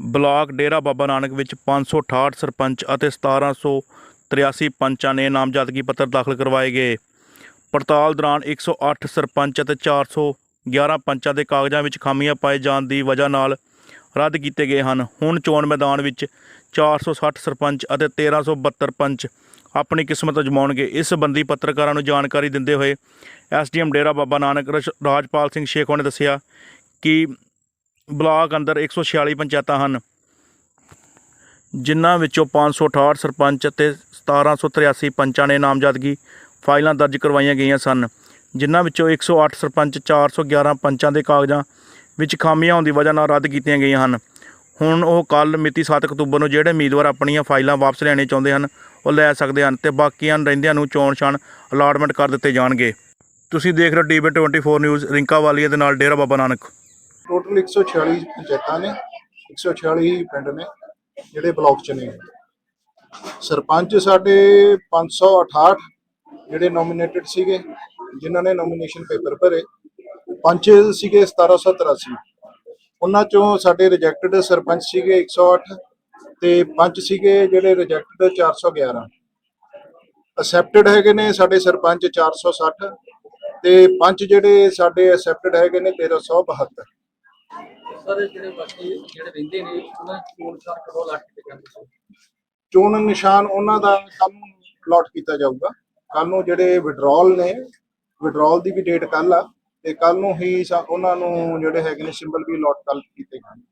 Block ਡੇਰਾ ਬਾਬਾ ਨਾਨਕ ਵਿੱਚ 568 ਸਰਪੰਚ ਅਤੇ 1783 ਪੰਚਾਂ ਨੇ ਨਾਮਜ਼ਦਗੀ ਪੱਤਰ ਦਾਖਲ ਕਰਵਾਏ ਗਏ। ਪੜਤਾਲ ਦੌਰਾਨ 108 ਸਰਪੰਚ ਅਤੇ 411 ਪੰਚਾਂ ਦੇ ਕਾਗਜ਼ਾਂ ਵਿੱਚ ਖਾਮੀਆਂ ਪਾਏ ਜਾਣ ਦੀ ਵਜ੍ਹਾ ਨਾਲ ਰੱਦ ਕੀਤੇ ਗਏ ਹਨ। ਹੁਣ ਚੋਣ ਮੈਦਾਨ ਵਿੱਚ 460 ਸਰਪੰਚ ਅਤੇ 1372 ਪੰਚ ਆਪਣੀ ਕਿਸਮਤ ਅਜਮਾਉਣਗੇ। ਇਸ ਸੰਬੰਧੀ ਪੱਤਰਕਾਰਾਂ ਨੂੰ ਜਾਣਕਾਰੀ ਦਿੰਦੇ ਹੋਏ ਐਸਡੀਐਮ ਡੇਰਾ ਬਾਬਾ ਨਾਨਕ ਰਸ਼- ਰਾਜਪਾਲ ਸਿੰਘ ਸ਼ੇਖੋ ਨੇ ਦੱਸਿਆ ਕਿ ਬਲਾਕ ਅੰਦਰ 146 ਪੰਚਾਇਤਾਂ ਹਨ, ਜਿਨ੍ਹਾਂ ਵਿੱਚੋਂ 568 ਸਰਪੰਚ ਅਤੇ 1783 ਪੰਚਾਂ ਨੇ ਨਾਮਜ਼ਦਗੀ ਫਾਈਲਾਂ ਦਰਜ ਕਰਵਾਈਆਂ ਗਈਆਂ ਸਨ, ਜਿਨ੍ਹਾਂ ਵਿੱਚੋਂ 108 ਸਰਪੰਚ 411 ਪੰਚਾਂ ਦੇ ਕਾਗਜ਼ਾਂ ਵਿੱਚ ਖਾਮੀਆਂ ਹੋਣ ਦੀ ਵਜ੍ਹਾ ਨਾਲ ਰੱਦ ਕੀਤੀਆਂ ਗਈਆਂ ਹਨ। ਹੁਣ ਉਹ ਕੱਲ ਮਿਤੀ 7 ਅਕਤੂਬਰ ਨੂੰ ਜਿਹੜੇ ਉਮੀਦਵਾਰ ਆਪਣੀਆਂ ਫਾਈਲਾਂ ਵਾਪਸ ਲੈਣੇ ਚਾਹੁੰਦੇ ਹਨ, ਉਹ ਲੈ ਸਕਦੇ ਹਨ ਤੇ ਬਾਕੀਆਂ ਰਹਿੰਦਿਆਂ ਨੂੰ ਚੋਣ ਛਾਣ ਅਲਾਟਮੈਂਟ ਕਰ ਦਿੱਤੇ ਜਾਣਗੇ। ਤੁਸੀਂ ਦੇਖ ਰਹੇ ਹੋ ਟੀਵੀ 24 ਨਿਊਜ਼, ਰਿੰਕਾ ਵਾਲੀਆ ਦੇ ਨਾਲ ਡੇਰਾ ਬਾਬਾ ਨਾਨਕ। ਟੋਟਲ 146 ਪੰਚਾਇਤਾਂ ਨੇ 146 ਪਿੰਡ ਨੇ, ਜਿਹੜੇ ਬਲਾਕ ਚ ਨੇ। ਸਰਪੰਚ ਸਾਡੇ 568 ਜਿਹੜੇ ਨੋਮੀਨੇਟਡ ਸੀਗੇ, ਜਿਨ੍ਹਾਂ ਨੇ ਨੋਮੀਨੇਸ਼ਨ ਪੇਪਰ ਭਰੇ। ਪੰਚ ਸੀਗੇ 1783 ਉਹਨਾਂ ਚੋਂ ਸਾਡੇ ਰਿਜੈਕਟਡ ਸਰਪੰਚ ਸੀਗੇ 108 ਤੇ ਪੰਚ ਸੀਗੇ ਜਿਹੜੇ ਰਿਜੈਕਟਡ 411 ਅਸੈਪਟਡ ਹੈਗੇ ਨੇ ਸਾਡੇ ਸਰਪੰਚ 460 ਤੇ ਪੰਚ ਜਿਹੜੇ ਸਾਡੇ ਅਸੈਪਟਡ ਹੈਗੇ ਨੇ 1372 ਸਰ ਜਿਹੜੇ ਬਾਕੀ ਜਿਹੜੇ ਰਹਿੰਦੇ ਨੇ, ਉਹਨਾਂ ਚੋਣ ਚਾਰ ਕਦੋਂ ਲੱਗ ਕੇ ਜਾਂਦੇ ਚੋਣ ਨਿਸ਼ਾਨ ਉਹਨਾਂ ਦਾ ਕੱਲ ਨੂੰ ਪਲਾਟ ਕੀਤਾ ਜਾਊਗਾ। ਕੱਲ ਨੂੰ ਜਿਹੜੇ ਵਿਡਰਾਲ ਨੇ ਵਿਡਰਾਲ ਦੀ ਵੀ ਡੇਟ ਕੱਲ ਆ ਤੇ ਕੱਲ ਨੂੰ ਹੀ ਉਹਨਾਂ ਨੂੰ ਜਿਹੜੇ ਹੈਗੇ ਨੇ ਸਿੰਬਲ ਵੀ ਅਲਾਟ ਕੱਲ ਕੀਤੇ ਜਾਣਗੇ।